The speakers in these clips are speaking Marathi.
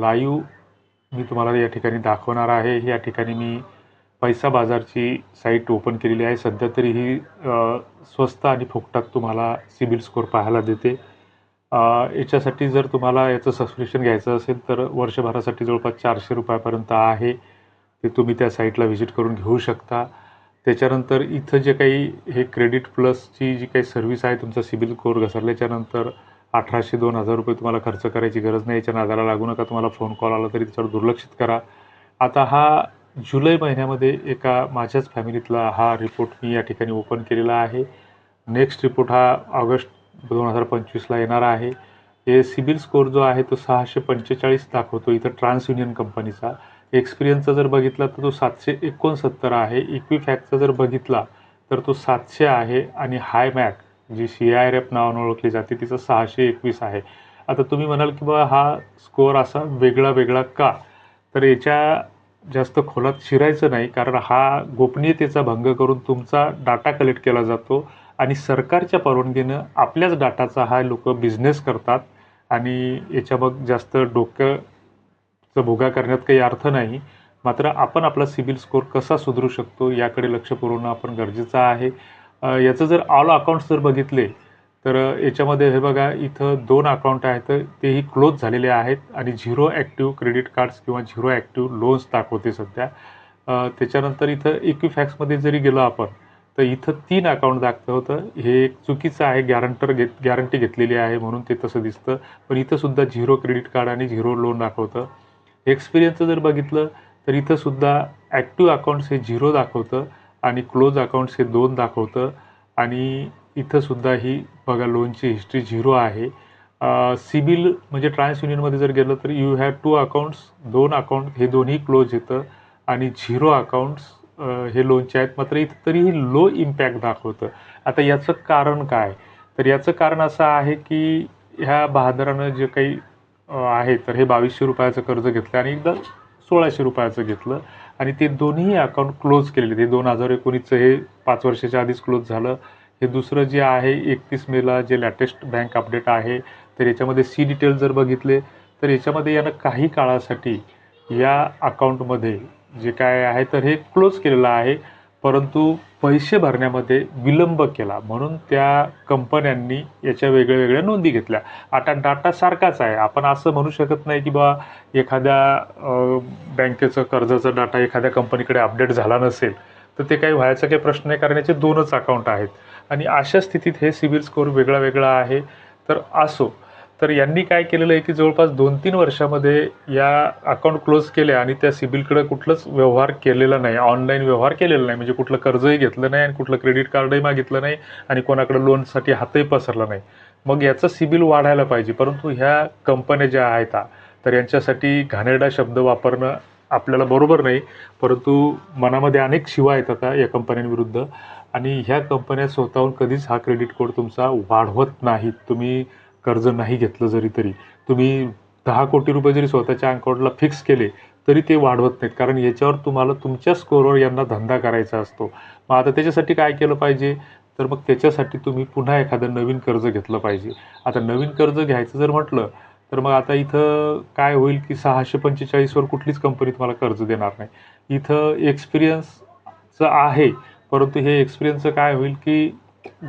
लाईव्ह मी तुम्हाला या ठिकाणी दाखवणार आहे. या ठिकाणी मी पैसा बाजारची साईट ओपन केलेली आहे. सध्या तरी ही स्वस्त आणि फुकटात तुम्हाला सिबिल स्कोअर पाहायला देते. याच्यासाठी जर तुम्हाला याचं सबस्क्रिप्शन घ्यायचं असेल तर वर्षभरासाठी जवळपास चारशे रुपयापर्यंत आहे. ते तुम्ही त्या साईटला व्हिजिट करून घेऊ शकता. त्याच्यानंतर इथं जे काही हे क्रेडिट प्लसची जी काही सर्व्हिस आहे तुमचा सिबिल स्कोअर घसरल्याच्यानंतर अठराशे दोन हजार रुपये तुम्हाला खर्च करायची गरज नाही याच्या नादाला लागू नका तुम्हाला फोन कॉल आला तरी त्याच्यावर दुर्लक्षित करा. आता हा जुलै महिन्यामध्ये एका माझ्याच फॅमिलीतला हा रिपोर्ट मी या ठिकाणी ओपन केलेला आहे. नेक्स्ट रिपोर्ट हा ऑगस्ट दोन हजार पंचवीसला येणार आहे. हे सिबिल स्कोअर जो आहे तो सहाशे पंचेचाळीस दाखवतो इथं ट्रान्स युनियन कंपनीचा एक्सपिरियन्सचा जर बघितला तर तो सातशे एकोणसत्तर आहे. इक्विफॅक्टचा जर बघितला तर तो सातशे आहे आणि high mac G C I R F नावानं ओळखली जाते तिचं सहाशे एकवीस आहे. आता तुम्ही म्हणाल की बा हा स्कोअर असा वेगळा वेगळा का? तर याच्या जास्त खोलात शिरायचं नाही कारण हा गोपनीयतेचा भंग करून तुमचा डाटा कलेक्ट केला जातो आणि सरकारच्या परवानगीनं आपल्याच डाटाचा हा लोक बिझनेस करतात आणि याच्या मग जास्त डोक्याचा भोगा करण्यात काही अर्थ नाही. मात्र आपण आपला सिबिल स्कोअर कसा सुधरू शकतो याकडे लक्ष पुरवणं आपण गरजेचं आहे. याचं जर ऑल अकाउंट्स जर बघितले तर याच्यामध्ये हे बघा इथं दोन अकाउंट आहेत तेही क्लोज झालेले आहेत आणि झिरो ॲक्टिव्ह क्रेडिट कार्ड्स किंवा झिरो ॲक्टिव्ह लोन्स दाखवते सध्या. त्याच्यानंतर इथं इक्विफॅक्समध्ये जरी गेलो आपण तर इथं तीन अकाउंट दाखवतं होतं. हे एक चुकीचं आहे गॅरंटर घेत गॅरंटी घेतलेली आहे म्हणून ते तसं दिसतं. पण इथंसुद्धा झिरो क्रेडिट कार्ड आणि झिरो लोन दाखवतं. एक्सपिरियन्सचं जर बघितलं तर इथंसुद्धा ॲक्टिव्ह अकाउंट्स हे झिरो दाखवतं. आणि क्लोज अकाउंट्स हे दोन दाखवतं. आणि इथंसुद्धा ही बघा लोनची हिस्ट्री झिरो आहे. सिबिल म्हणजे ट्रान्स युनियनमध्ये जर गेलं तर यू हॅव टू अकाउंट्स दोन अकाउंट हे दोन्ही क्लोज येतं. आणि झिरो अकाउंट्स हे लोनचे आहेत. मात्र इथं तरीही लो इम्पॅक्ट दाखवतं. आता याचं कारण काय? तर याचं कारण असं आहे की ह्या बहादरानं जे काही आहे तर हे बावीसशे रुपयाचं कर्ज घेतलं आणि एकदा सोळाशे रुपयाचं घेतलं. आणि ते दोन्ही अकाउंट क्लोज केलेले ते दोन हजार एकोणीसचं हे पाच वर्षाच्या आधीच क्लोज झालं. हे दुसरं जे आहे एकतीस मेला जे लॅटेस्ट बँक अपडेट आहे तर याच्यामध्ये सी डिटेल जर बघितले तर याच्यामध्ये यानं काही काळासाठी या अकाउंटमध्ये जे काय आहे तर हे क्लोज केलेलं आहे. परंतु पैसे भरण्यामध्ये विलंब केला. म्हणून त्या कंपन्यांनी याच्या वेगळ्या वेगळ्या नोंदी घेतल्या. आता डाटा सारखाच आहे. आपण असं म्हणू शकत नाही की बा एखाद्या बँकेचं कर्जाचा डाटा एखाद्या कंपनीकडे अपडेट झाला नसेल तर ते काही व्हायचा काही प्रश्न नाही कारण याचे दोनच अकाउंट आहेत. आणि अशा स्थितीत हे सिबिल स्कोअर वेगळा वेगळा आहे. तर असो तर यांनी काय केलेलं आहे की जवळपास दोन तीन वर्षामध्ये या अकाउंट क्लोज केले आणि त्या सिबिलकडे कुठलंच व्यवहार केलेला नाही. ऑनलाईन व्यवहार केलेला नाही. म्हणजे कुठलं कर्जही घेतलं नाही आणि कुठलं क्रेडिट कार्डही मागितलं नाही आणि कोणाकडे लोनसाठी हातही पसरला नाही. मग याचं सिबिल वाढायला पाहिजे. परंतु ह्या कंपन्या ज्या आहेत तर यांच्यासाठी घाणेरडा शब्द वापरणं आपल्याला बरोबर नाही. परंतु मनामध्ये अनेक शिवा येतात आता या कंपन्यांविरुद्ध आणि ह्या कंपन्या स्वतःहून कधीच हा क्रेडिट कोड तुमचा वाढवत नाहीत. तुम्ही कर्ज नाही घेतलं जरी तरी. तुम्ही दहा कोटी रुपये जरी स्वतःच्या अकाउंटला फिक्स केले तरी ते वाढवत नाहीत. कारण याच्यावर तुम्हाला तुमच्या स्कोअरवर यांना धंदा करायचा असतो. मग आता त्याच्यासाठी काय केलं पाहिजे? तर मग त्याच्यासाठी तुम्ही पुन्हा एखादं नवीन कर्ज घेतलं पाहिजे. आता नवीन कर्ज घ्यायचं जर म्हटलं तर मग आता इथं काय होईल की सहाशे पंचेचाळीसवर कुठलीच कंपनी तुम्हाला कर्ज देणार नाही. इथं एक्सपिरियन्सचं आहे परंतु हे एक्सपिरियन्सचं काय होईल की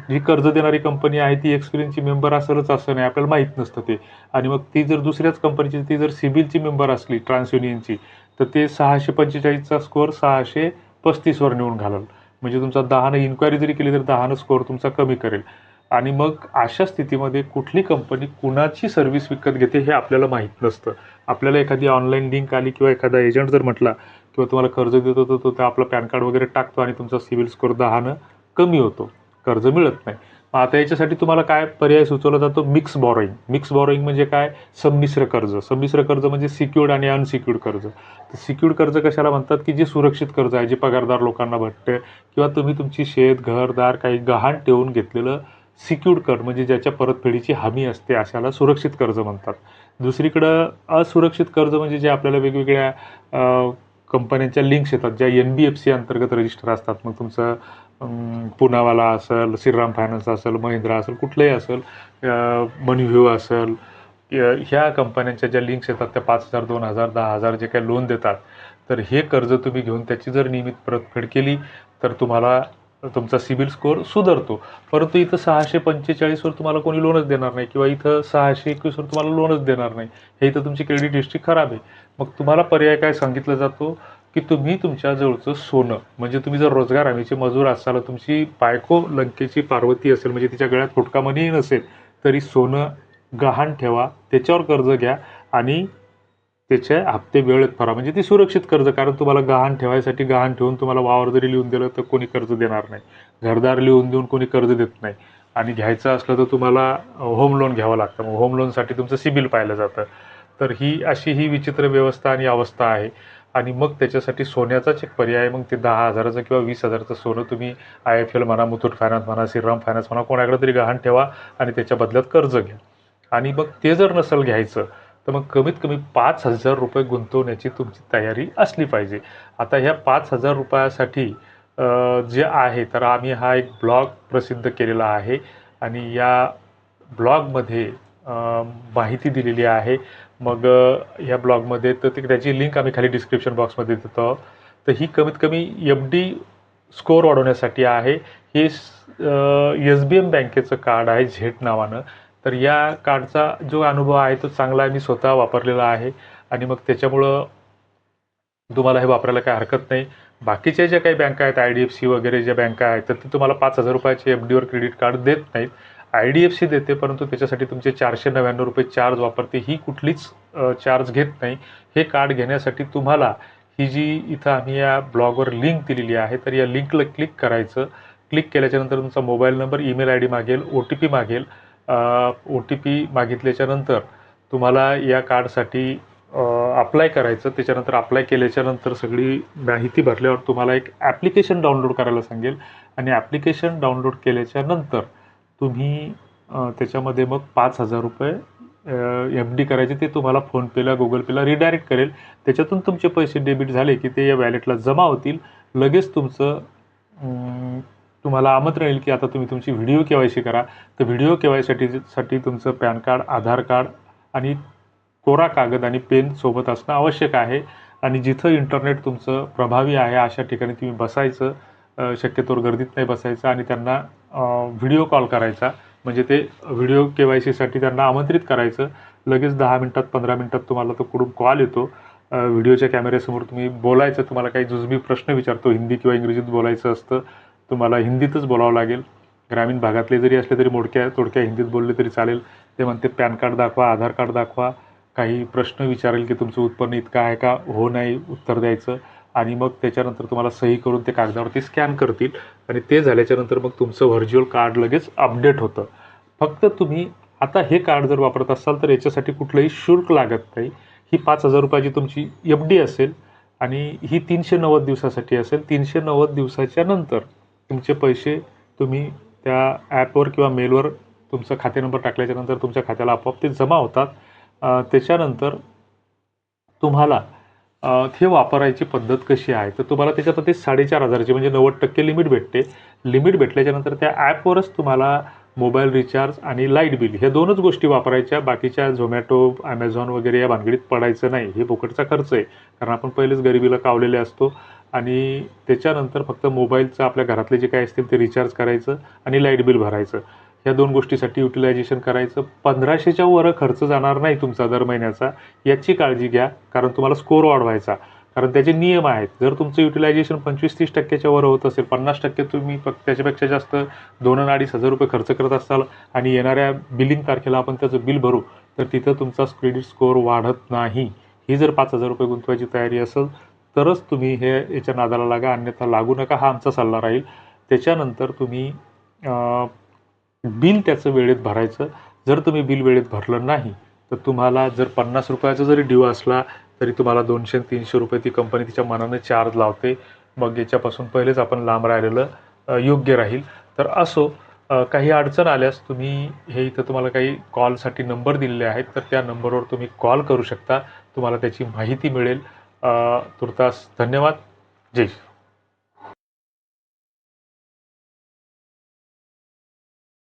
जी कर्ज देणारी कंपनी आहे ती एक्सपिरियन्सची मेंबर असेलच असं नाही. आपल्याला माहीत नसतं ते. आणि मग ती जर दुसऱ्याच कंपनीची ती जर सिबिलची मेंबर असली ट्रान्सयुनियनची तर ते सहाशे पंचेचाळीसचा स्कोअर सहाशे पस्तीसवर नेऊन घालाल. म्हणजे तुमचा दहानं इन्क्वायरी जरी केली तर दहानं स्कोअर तुमचा कमी करेल. आणि मग अशा स्थितीमध्ये कुठली कंपनी कुणाची सर्व्हिस विकत घेते हे आपल्याला माहीत नसतं. आपल्याला एखादी ऑनलाईन लिंक आली किंवा एखादा एजंट जर म्हटला किंवा तुम्हाला कर्ज देतो तर तो आपलं पॅन कार्ड वगैरे टाकतो आणि तुमचा सिबिल स्कोअर दहानं कमी होतो. कर्ज मिळत नाही. मग आता याच्यासाठी तुम्हाला काय पर्याय सुचवला जातो? मिक्स बॉरोईंग मिक्स बॉरोईंग म्हणजे काय? संमिश्र कर्ज. संमिश्र कर्ज म्हणजे सिक्युर्ड आणि अनसिक्युर्ड कर्ज. तर सिक्युर्ड कर्ज कशाला म्हणतात? की जे सुरक्षित कर्ज आहे जे पगारदार लोकांना भेटते किंवा तुम्ही तुमची शेत घरदार काही गहाण ठेवून घेतलेलं सिक्युर्ड कर्ज म्हणजे ज्याच्या परतफेडीची हमी असते अशाला सुरक्षित कर्ज म्हणतात. दुसरीकडं असुरक्षित कर्ज म्हणजे जे आपल्याला वेगवेगळ्या कंपन्यांच्या लिंक्स येतात ज्या एन बी एफ सी अंतर्गत रजिस्टर असतात. मग तुमचं पुनावाला असेल श्रीराम फायनान्स असेल महिंद्रा असेल कुठलंही असेल मनीव्ह्यू असेल ह्या कंपन्यांच्या ज्या लिंक्स येतात त्या पाच हजार दोन हजार दहा हजार जे काही लोन देतात तर हे कर्ज तुम्ही घेऊन त्याची जर नियमित परतफेड केली तर तुम्हाला तुमचा सिबिल स्कोअर सुधारतो. परंतु इथं सहाशे पंचेचाळीसवर तुम्हाला कोणी लोनच देणार नाही किंवा इथं सहाशे एकवीसवर तुम्हाला लोनच देणार नाही. हे इथं तुमची क्रेडिट हिस्ट्री खराब आहे. मग तुम्हाला पर्याय काय सांगितला जातो? की तुम्ही तुमच्याजवळचं सोनं म्हणजे तुम्ही जर रोजगार हमीचे मजूर असाल तुमची बायको लंकेची पार्वती असेल म्हणजे तिच्या गळ्यात फुटका मनी नसेल तरी सोनं गहाण ठेवा त्याच्यावर कर्ज घ्या आणि त्याचे हप्ते वेळेत भरा. म्हणजे ती सुरक्षित कर्ज कारण तुम्हाला गहाण ठेवायसाठी गहाण ठेवून तुम्हाला वावर जरी लिहून दिलं तर कोणी कर्ज देणार नाही. घरदार लिहून देऊन कोणी कर्ज देत नाही. आणि घ्यायचं असलं तर तुम्हाला होम लोन घ्यावं लागतं. मग होम लोनसाठी तुमचं सिबिल पाहिलं जातं. तर ही अशी ही विचित्र व्यवस्था आणि अवस्था आहे. आणि मग त्याच्यासाठी सोन्याचाच एक पर्याय मग ते दहा हजाराचं किंवा वीस हजाराचं सोनं तुम्ही आय एफ एल म्हणा मुथूट फायनान्स म्हणा श्रीराम फायनान्स म्हणा कोणाकडे तरी गहाण ठेवा आणि त्याच्या बदल्यात कर्ज घ्या. आणि मग ते जर नसेल घ्यायचं तर मग कमीत कमी पाच हजार रुपये गुंतवण्याची तुमची तयारी असली पाहिजे. आता ह्या पाच हजार रुपयासाठी जे आहे तर आम्ही हा एक ब्लॉग प्रसिद्ध केलेला आहे. आणि या ब्लॉगमध्ये माहिती दिलेली आहे. मग ह्या या ब्लॉगमध्ये तर ते त्याची लिंक आम्ही खाली डिस्क्रिप्शन बॉक्समध्ये देतो. तर ही कमीत कमी एफ डी स्कोअर वाढवण्यासाठी आहे. हे एस बी एम बँकेचं कार्ड आहे झेट नावानं. तर या कार्डचा जो अनुभव आहे तो चांगला मी स्वतः वापरलेला आहे. आणि मग त्याच्यामुळं तुम्हाला हे वापरायला काही हरकत नाही. बाकीच्या ज्या काही बँका आहेत आय डी एफ सी वगैरे ज्या बँका आहेत तर ते तुम्हाला पाच हजार रुपयाचे एफ डीवर क्रेडिट कार्ड देत नाहीत. आय डी एफ सी देते परंतु त्याच्यासाठी तुमचे चारशे नव्याण्णव रुपये चार्ज वापरते. ही कुठलीच चार्ज घेत नाही. हे कार्ड घेण्यासाठी तुम्हाला ही जी इथं आम्ही या ब्लॉगवर लिंक दिलेली आहे तर या लिंकला क्लिक करायचं. क्लिक केल्याच्यानंतर तुमचा mobile number email I D मागेल ओ टी पी मागेल. ओ टी पी मागितल्याच्यानंतर तुम्हाला या कार्डसाठी अप्लाय करायचं. त्याच्यानंतर अप्लाय केल्याच्यानंतर सगळी माहिती भरल्यावर तुम्हाला एक ॲप्लिकेशन डाउनलोड करायला सांगेल. आणि ॲप्लिकेशन डाउनलोड केल्याच्यानंतर तुम्ही त्याच्यामध्ये मग पाच हजार रुपये एफ डी करायचे ते तुम्हाला फोनपेला गुगल पेला रिडायरेक्ट करेल. त्याच्यातून तुमचे पैसे डेबिट झाले की ते या वॅलेटला जमा होतील. लगेच तुमचं तुम्हाला आमंत्रण येईल की आता तुम्ही तुमची व्हिडिओ के वाय सी करा. तर व्हिडिओ के वायसाठी साठी तुमचं पॅन कार्ड आधार कार्ड आणि कोरा कागद आणि पेन सोबत असणं आवश्यक आहे. आणि जिथं इंटरनेट तुमचं प्रभावी आहे अशा ठिकाणी तुम्ही बसायचं. शक्यतोवर गर्दीत नाही बसायचं आणि त्यांना व्हिडिओ कॉल करायचा. म्हणजे ते व्हिडिओ के वाय सीसाठी त्यांना आमंत्रित करायचं. लगेच दहा मिनटात पंधरा मिनटात तुम्हाला तो कुठून कॉल येतो. व्हिडिओच्या कॅमेऱ्यासमोर तुम्ही बोलायचं तुम्हाला काही जुजबी प्रश्न विचारतो. हिंदी किंवा इंग्रजीत बोलायचं असतं तुम्हाला हिंदीतच बोलावं लागेल. ग्रामीण भागातले जरी असले तरी मोडक्या तोडक्या हिंदीत बोलले तरी चालेल. ते म्हणते पॅन कार्ड दाखवा आधार कार्ड दाखवा. काही प्रश्न विचारेल की तुमचं उत्पन्न इतकं आहे का? हो नाही उत्तर द्यायचं. आणि मग त्याच्यानंतर तुम्हाला सही करून ते कागदावरती स्कॅन करतील. आणि ते झाल्याच्यानंतर मग तुमचं व्हर्च्युअल कार्ड लगेच अपडेट होतं. फक्त तुम्ही आता हे कार्ड जर वापरत असाल तर याच्यासाठी कुठलंही शुल्क लागत नाही. ही पाच हजार रुपयाची तुमची एफ डी असेल आणि ही तीनशे नव्वद दिवसासाठी असेल. तीनशे नव्वद दिवसाच्या नंतर तुमचे पैसे तुम्ही त्या ॲपवर किंवा मेलवर तुमचा खाते नंबर टाकल्याच्यानंतर तुमच्या खात्याला आपोआप ते जमा होतात. त्याच्यानंतर तुम्हाला ते हे वापरायची पद्धत कशी आहे? तर तुम्हाला त्याच्यात ते साडेचार हजाराची म्हणजे नव्वद टक्के लिमिट भेटते. लिमिट भेटल्याच्यानंतर त्या ॲपवरच तुम्हाला मोबाईल रिचार्ज आणि लाइट बिल ह्या दोनच गोष्टी वापरायच्या. बाकीच्या झोमॅटो ॲमेझॉन वगैरे या भानगडीत पडायचं नाही. हे फुकटचा खर्च आहे. कारण आपण पहिलेच गरिबीला कावलेले असतो. आणि त्याच्यानंतर फक्त मोबाईलचं आपल्या घरातले जे काही असतील ते रिचार्ज करायचं आणि लाइट बिल भरायचं. ह्या दोन गोष्टीसाठी युटिलायझेशन करायचं. पंधराशेच्या वर खर्च जाणार नाही तुमचा दर महिन्याचा. याची काळजी घ्या कारण तुम्हाला स्कोअर वाढवायचा. कारण त्याचे नियम आहेत. जर तुमचं युटिलायझेशन पंचवीस तीस टक्क्याच्या वर होत असेल पन्नास टक्के तुम्ही फक्त त्याच्यापेक्षा जास्त दोन आणि अडीच हजार रुपये खर्च करत असाल आणि येणाऱ्या बिलिंग तारखेला आपण त्याचं बिल भरू तर तिथं तुमचा क्रेडिट स्कोअर वाढत नाही. ही जर पाच हजार रुपये गुंतवायची तयारी असेल तरच तुम्ही हे याच्या नादाला लागा अन्यथा लागू नका. हा आमचा सल्ला राहील. त्याच्यानंतर तुम्ही बिल त्याचं वेळेत भरायचं. जर तुम्ही बिल वेळेत भरलं नाही तर तुम्हाला जर पन्नास रुपयाचा जरी ड्यू असला तरी तुम्हाला दोनशे तीनशे रुपये ती कंपनी तिच्या मनाने चार्ज लावते. मग याच्यापासून पहिलेच आपण लांब राहिलेलं योग्य राहील. तर असो काही अडचण आल्यास तुम्ही हे इथं तुम्हाला काही कॉलसाठी नंबर दिलेले आहेत तर त्या नंबरवर तुम्ही कॉल करू शकता. तुम्हाला त्याची माहिती मिळेल. तुर्तास धन्यवाद. जय श्री